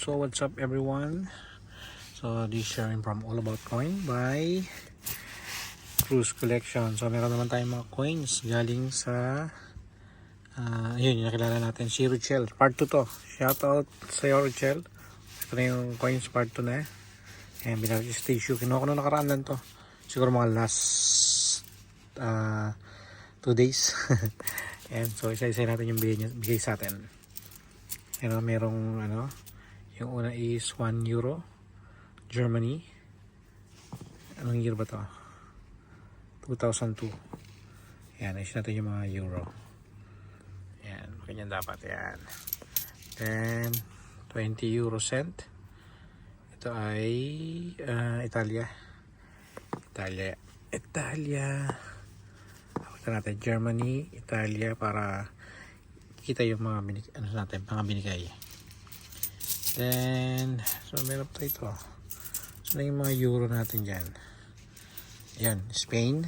So what's up everyone? So this sharing from All About Coin by Cruise Collection. So meron naman tayong mga coins galing sa uh, yun, yung nakilala natin si Richel. Part 2 to. Shoutout sa iyo Richel. Ito na yung coins part 2 na eh. Ayan, binalik yung statue. Kinuha ko nung nakaraan lang to. Siguro mga last uh, 2 days. Ayan, so isa-isa natin yung bigay, niya- bigay sa atin. Ano, merong ano, yung una is 1 euro, Germany. Anong year ba to? 2002. Yan, ayos natin yung mga euro. Yan, ganyan dapat yan. Then, 20 euro cent. Ito ay ah, Italia. Italia. Italia. Pakita natin Germany, Italia para kita yung mga binig, ano natin, mga binigay. Then, so meron pa ito. So, na yung mga euro natin dyan. Ayan, Spain.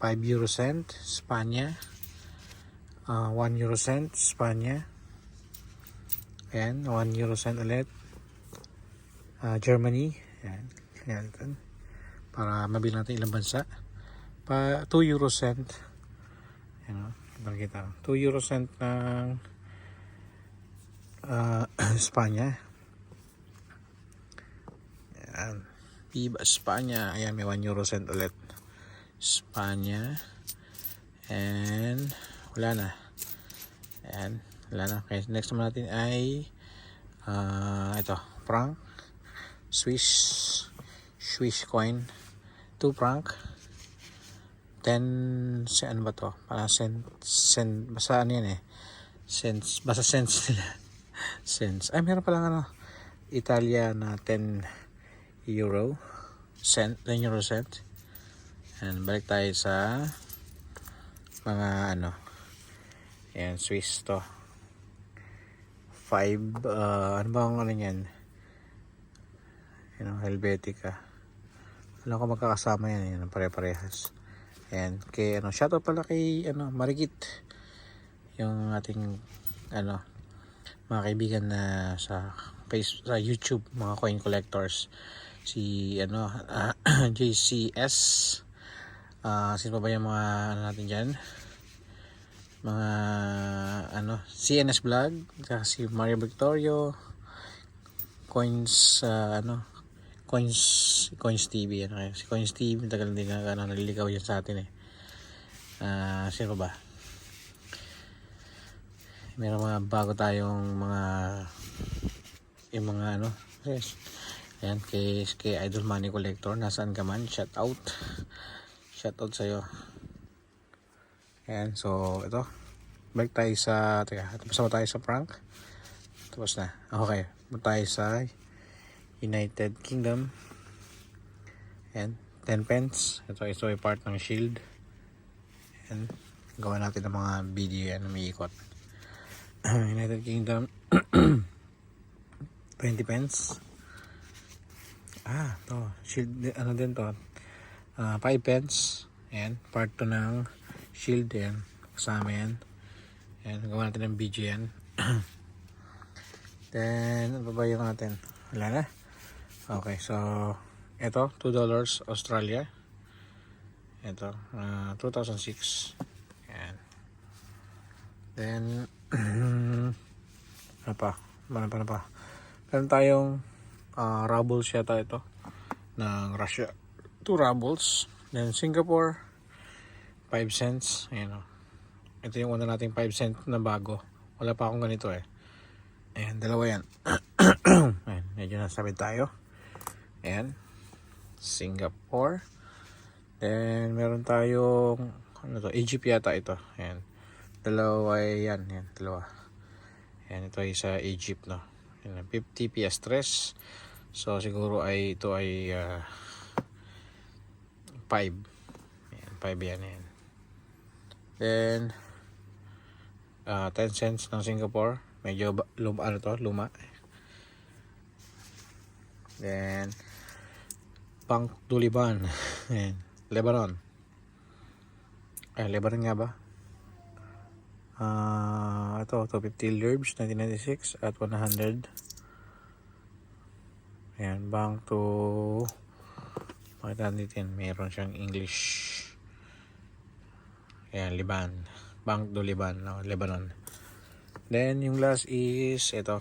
5 euro cent, Spanya. Uh, 1 euro cent, Spanya. Ayan, 1 euro cent ulit. Ah, Germany. Ayan, ayan. Para mabilang natin ilang bansa. Pa 2 euro cent. Ayan o. Kita kita. 2 euro cent ng ah, Espanya. Ayan. Viva Espanya. Ayan, may 1 euro cent ulit. Espanya. And wala na. Ayan. Wala na. Okay, next naman natin ay ah, ito. Franc. Swiss. Swiss coin. 2 franc. 10 si ano ba to? Parang cent, cent, basta ano yan eh. Cents, basta cents nila. Cents. Ay, meron palang ano, Italia na 10 euro. Cent, 10 euro cent. And balik tayo sa mga ano, yan, Swiss to. 5, uh, ano ba ang ano yan? Yan ang Helvetica. Alam ko magkakasama yan, yan, pare-parehas. Ayan, kay ano, shoutout pala kay ano, Marigit. Yung ating ano, mga kaibigan na sa face sa YouTube, mga coin collectors. Si ano, ah, JCS. Ah, sino pa ba yung mga ano natin diyan? Mga ano, CNS vlog, saka si Mario Victorio, coins ah, ano, coins coins TV ano kaya si coins TV tagal din na ano, naliligaw yan sa atin eh Ah, sino ba meron mga bago tayong mga yung mga ano yes Ayan, kay, kay Idol Money Collector nasaan ka man shout out shout out sa'yo Ayan, so ito balik tayo sa teka tapos na tayo sa prank tapos na okay tayo sa United Kingdom. And 10 pence. Ito, ito ay part ng shield. And gawa natin ng mga video yan na may ikot. United Kingdom. 20 pence. Ah, to. Shield, ano din to. Ah, 5 pence. Ayan, part to ng shield yan. Kasama yan. Ayan, gawa natin ng video yan. Then, ano ba yung natin? Wala na. Okay, so ito $2 Australia. Ito uh, 2006. Yan. Then ano pa? Ano pa, ano pa? Meron tayong uh, rubles yata ito ng Russia. 2 rubles. Then Singapore 5 cents. Ayan o. Ito yung una nating 5 cent na bago. Wala pa akong ganito eh. Ayan, dalawa yan. Ayan, medyo nasabit tayo. Ayan. Singapore. Then, meron tayong, ano to, Egypt yata ito. Ayan. Dalawa ay yan, yan, dalawa. Ayan, ito ay sa Egypt, no. Ayan, 50 PS 3. So, siguro ay, ito ay, uh, 5. Ayan, 5 yan, yan. Then, uh, 10 cents ng Singapore. Medyo luma, ano to, luma. Then, Bank Duliban. Ayan. Lebanon. Ay, Lebanon nga ba? Ah, ito, 250 Lurbs, 1996 at 100. Ayan, bank to makita natin, meron siyang English. Ayan, Liban. Bank do Liban, no? Lebanon. Then, yung last is, ito.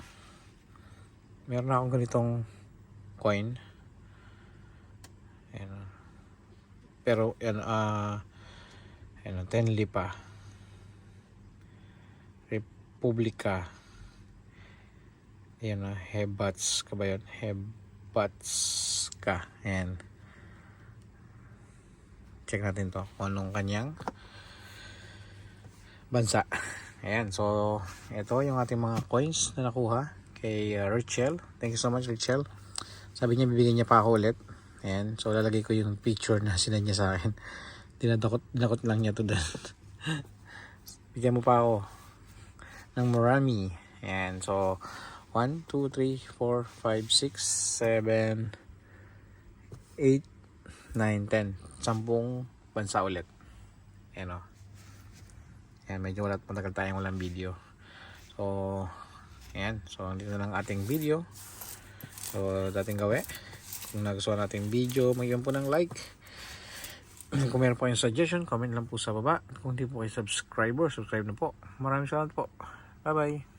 Meron akong ganitong coin. Ayan. Pero, yan, ah, ano, 10 lipa. Republika. Ayan na, Hebats ka ba yun? Hebats ka. Ayan. Check natin to kung anong kanyang bansa. Ayan, so ito yung ating mga coins na nakuha kay uh, Richel. Thank you so much Richel. Sabi niya bibigyan niya pa ako ulit. Ayan, so lalagay ko yung picture na sinad niya sa akin. Dinadakot, dinakot lang niya to doon. Bigyan mo pa ako ng marami. Ayan, so 1, 2, 3, 4, 5, 6, 7, 8, 9, 10. Sampung bansa ulit. Ayan o. Ayan, medyo wala matagal tayong walang video. So, ayan. So, dito na lang ating video. So, dating gawi. Kung nagustuhan nating video, magyan po ng like. Kung meron po yung suggestion, comment lang po sa baba. Kung hindi po kayo subscriber, subscribe na po. Maraming salamat po. Bye bye.